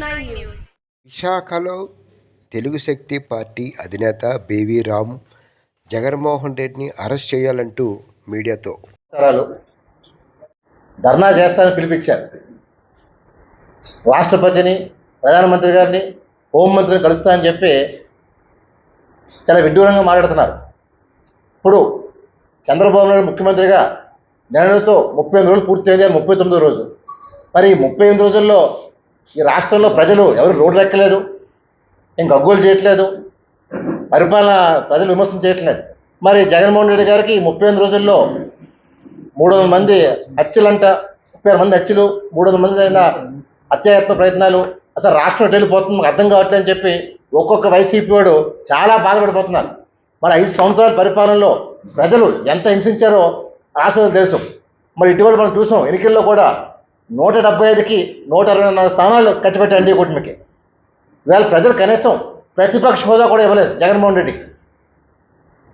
News విశాఖలో తెలుగు శక్తి party అధినేత బేవీ రామ్ జగన్మోహన్ రెడ్డిని అరెస్ట్ చేయాలంటూ మీడియాతో. ధర్నా చేస్తానని పిలిపించారు. రాష్ట్రపతిని ప్రధానమంత్రి గారిని హోంమంత్రిని కలుస్తానని చెప్పి చాలా విడ్డూరంగా మాట్లాడుతున్నారు. ఇప్పుడు చంద్రబాబు నాయుడు ముఖ్యమంత్రిగా నెలతో ముప్పై ఎనిమిది రోజులు పూర్తయింది ముప్పై తొమ్మిదో రోజు. మరి ఈ ముప్పై ఎనిమిది రోజుల్లో ఈ రాష్ట్రంలో ప్రజలు ఎవరు రోడ్లు ఎక్కలేదు ఏం గగ్గోలు చేయట్లేదు పరిపాలన ప్రజలు విమర్శన చేయట్లేదు. మరి జగన్మోహన్ రెడ్డి గారికి ముప్పై ఎనిమిది రోజుల్లో మూడు వందల మంది హత్యలంట ముప్పై ఆరు మంది హత్యలు మూడు వందల మంది అయిన హత్యాయత్న ప్రయత్నాలు. అసలు రాష్ట్రం వెళ్ళిపోతుంది మాకు అర్థం కావట్లేదు అని చెప్పి ఒక్కొక్క వైసీపీ వాడు చాలా బాధపడిపోతున్నారు. మరి ఐదు సంవత్సరాల పరిపాలనలో ప్రజలు ఎంత హింసించారో రాష్ట్రంలో తెలుసు. మరి ఇటీవల మనం చూసాం ఎన్నికల్లో కూడా నూట డెబ్బై ఐదుకి నూట అరవై నాలుగు స్థానాలు కట్టిపెట్టారు ఎన్డీ కూటమికి. ఇవాళ ప్రజలు కనీసం ప్రతిపక్ష హోదా కూడా ఇవ్వలేదు జగన్మోహన్ రెడ్డికి.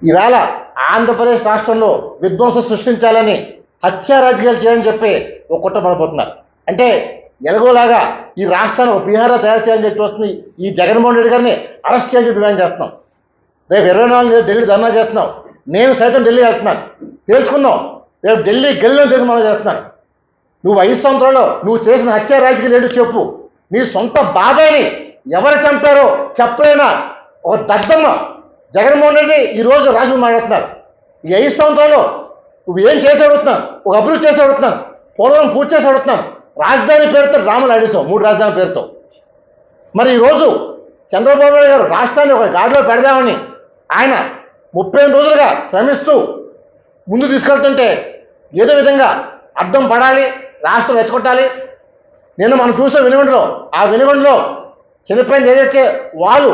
ఈవేళ ఆంధ్రప్రదేశ్ రాష్ట్రంలో విధ్వంసం సృష్టించాలని హత్యా రాజకీయాలు చేయని చెప్పి ఒక కుట్ర పడిపోతున్నారు. అంటే ఎలాగోలాగా ఈ రాష్ట్రాన్ని బీహార్లో తయారు చేయాలని చెప్పి వస్తుంది ఈ జగన్మోహన్ రెడ్డి గారిని అరెస్ట్ చేయాలని చెప్పి డిమాండ్ చేస్తున్నాం. రేపు ఇరవై నాలుగు ఢిల్లీ ధర్నా చేస్తున్నాం. నేను సైతం ఢిల్లీ వెళ్తున్నాను. తెలుసుకుందాం రేపు ఢిల్లీ గెలిచిన దేశం మనం చేస్తున్నాను. నువ్వు ఐదు సంవత్సరాల్లో నువ్వు చేసిన హత్య రాజకీయాలు ఏంటో చెప్పు. నీ సొంత బాబాయ్ని ఎవరు చంపారో చెప్పలేనా? ఒక దద్దమ్మ. జగన్మోహన్ రెడ్డి ఈరోజు రాజులు మాట్లాడుతున్నారు ఈ ఐదు సంవత్సరాల్లో నువ్వు ఏం చేసి అడుగుతున్నాను ఒక అభివృద్ధి చేసి అడుగుతున్నాను పోలవరం పూర్తి చేసి అడుగుతున్నాను రాజధాని పేరుతో రాములు అడిసావు మూడు రాజధాని పేరుతో. మరి ఈరోజు చంద్రబాబు నాయుడు గారు రాష్ట్రాన్ని ఒక గాడిలో పెడదామని ఆయన ముప్పై రోజులుగా శ్రమిస్తూ ముందు తీసుకెళ్తుంటే ఏదో విధంగా అర్థం పడాలి రాష్ట్రం రెచ్చగొట్టాలి నిన్న మనం చూసాం వెనుగొండలో ఆ వెనుగొండలో చనిపోయింది ఏదైతే వాళ్ళు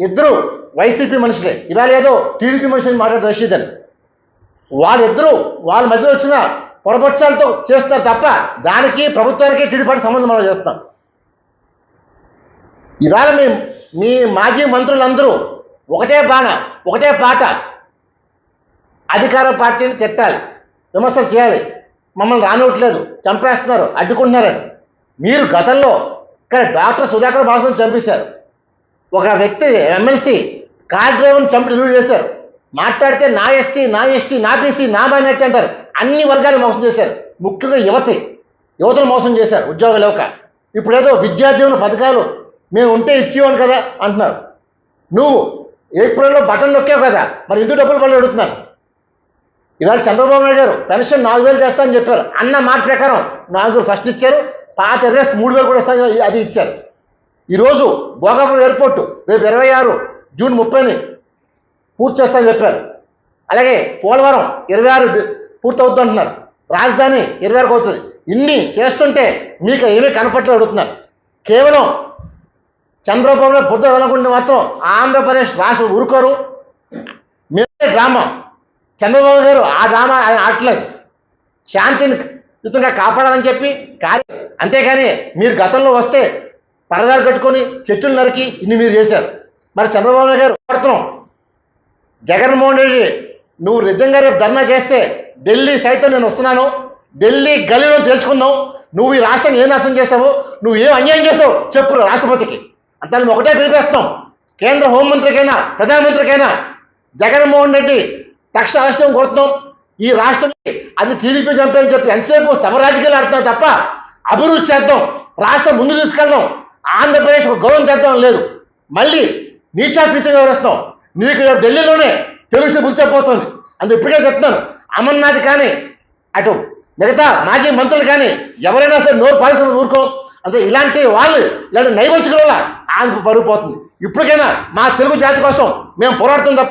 ఇద్దరు వైసీపీ మనుషులే. ఇవాళ ఏదో టీడీపీ మనుషులు మాట్లాడే రషీద్ అని. వాళ్ళిద్దరూ వాళ్ళ మధ్యలో వచ్చిన పొరపక్షాలతో చేస్తారు తప్ప దానికి ప్రభుత్వానికి టీడీపీ సంబంధం మనం చేస్తాం. ఇవాళ మీ మీ మాజీ మంత్రులందరూ ఒకటే బాణ ఒకటే పాట. అధికార పార్టీని తిట్టాలి. విమర్శలు చేయాలి. మమ్మల్ని రానివ్వట్లేదు. చంపేస్తున్నారు. అడ్డుకుంటున్నారని. మీరు గతంలో కానీ డాక్టర్ సుధాకర్ బాసుని చంపేశారు. ఒక వ్యక్తి ఎమ్మెల్సీ కార్ డ్రైవర్ని చంపి రిలీవ్ చేశారు. మాట్లాడితే నా ఎస్సీ నా ఎస్టీ నా బీసీ నా మైనార్టీ అంటారు. అన్ని వర్గాలు మోసం చేశారు. ముఖ్యంగా యువతి. యువతను మోసం చేశారు. ఉద్యోగాలు ఇవ్వక ఇప్పుడు ఏదో విద్యార్థుల పథకాలు మేము ఉంటే ఇచ్చేవాను కదా అంటున్నారు. నువ్వు ఏప్రిల్లో బటన్ నొక్కావు కదా. మరి ఎందుకు డబ్బులు పళ్ళు అడుగుతున్నారు? ఇవాళ చంద్రబాబు నాయుడు గారు పెన్షన్ నాలుగు వేలు చేస్తానని చెప్పారు. అన్న మాట ప్రకారం నాలుగు ఫస్ట్ ఇచ్చారు. పాత ఎర్రెస్ మూడు వేలు కూడా ఇస్తాను అది ఇచ్చారు. ఈరోజు భోగాపురం ఎయిర్పోర్ట్ రేపు ఇరవై ఆరు జూన్ ముప్పైని పూర్తి చేస్తామని చెప్పారు. అలాగే పోలవరం ఇరవై ఆరు పూర్తి అంటున్నారు. రాజధాని ఇరవై ఆరుకు అవుతుంది. ఇన్ని చేస్తుంటే మీకు ఏమీ కనపట్లేదు అడుగుతున్నారు. కేవలం చంద్రబాబు బుద్ధ అనుకుంటే మాత్రం ఆంధ్రప్రదేశ్ రాష్ట్రం ఊరుకోరు. మేమే డ్రామా చంద్రబాబు గారు ఆ డ్రామా ఆడలేదు శాంతిని యుతంగా కాపాడాలని చెప్పి కార్య అంతేకాని మీరు గతంలో వస్తే పరదాలు కట్టుకొని చెట్టులు నరికి ఇన్ని మీరు చేశారు. మరి చంద్రబాబు నాయుడు గారు పడుతున్నాం జగన్మోహన్ రెడ్డి నువ్వు నిజంగా రేపు ధర్నా చేస్తే ఢిల్లీ సైతం నేను వస్తున్నాను. ఢిల్లీ గలీలో తెలుసుకుందాం నువ్వు ఈ రాష్ట్రాన్ని ఏం నాశనం చేసావు నువ్వు ఏం అన్యాయం చేసావు చెప్పు రాష్ట్రపతికి. అంత మేము ఒకటే పిలిపేస్తాం కేంద్ర హోంమంత్రికైనా ప్రధానమంత్రికైనా జగన్మోహన్ రెడ్డి తక్షణ రాష్ట్రం కోరుతున్నాం. ఈ రాష్ట్రం అది టీడీపీ చంపేయని చెప్పి ఎంతసేపు సమరాజకీయాలు ఆడుతున్నాం తప్ప అభివృద్ధి చేద్దాం. రాష్ట్రం ముందు తీసుకెళ్దాం. ఆంధ్రప్రదేశ్ ఒక గౌరవం చేద్దాం లేదు. మళ్ళీ నీచా పీచగా వివరిస్తాం నీకు ఢిల్లీలోనే తెలుగు పిలిచిపోతుంది. అందు ఇప్పటికే చెప్తున్నాను. అమర్నాథ్ కానీ అటు మిగతా మాజీ మంత్రులు కానీ ఎవరైనా సరే నోరు పాలిసిన ఊరుకో. అంటే ఇలాంటి వాళ్ళు ఇలాంటి నైవంచుల వల్ల ఆంధ్ర పరుగుపోతుంది ఇప్పటికైనా మా తెలుగు జాతి కోసం మేము పోరాడుతుంది తప్ప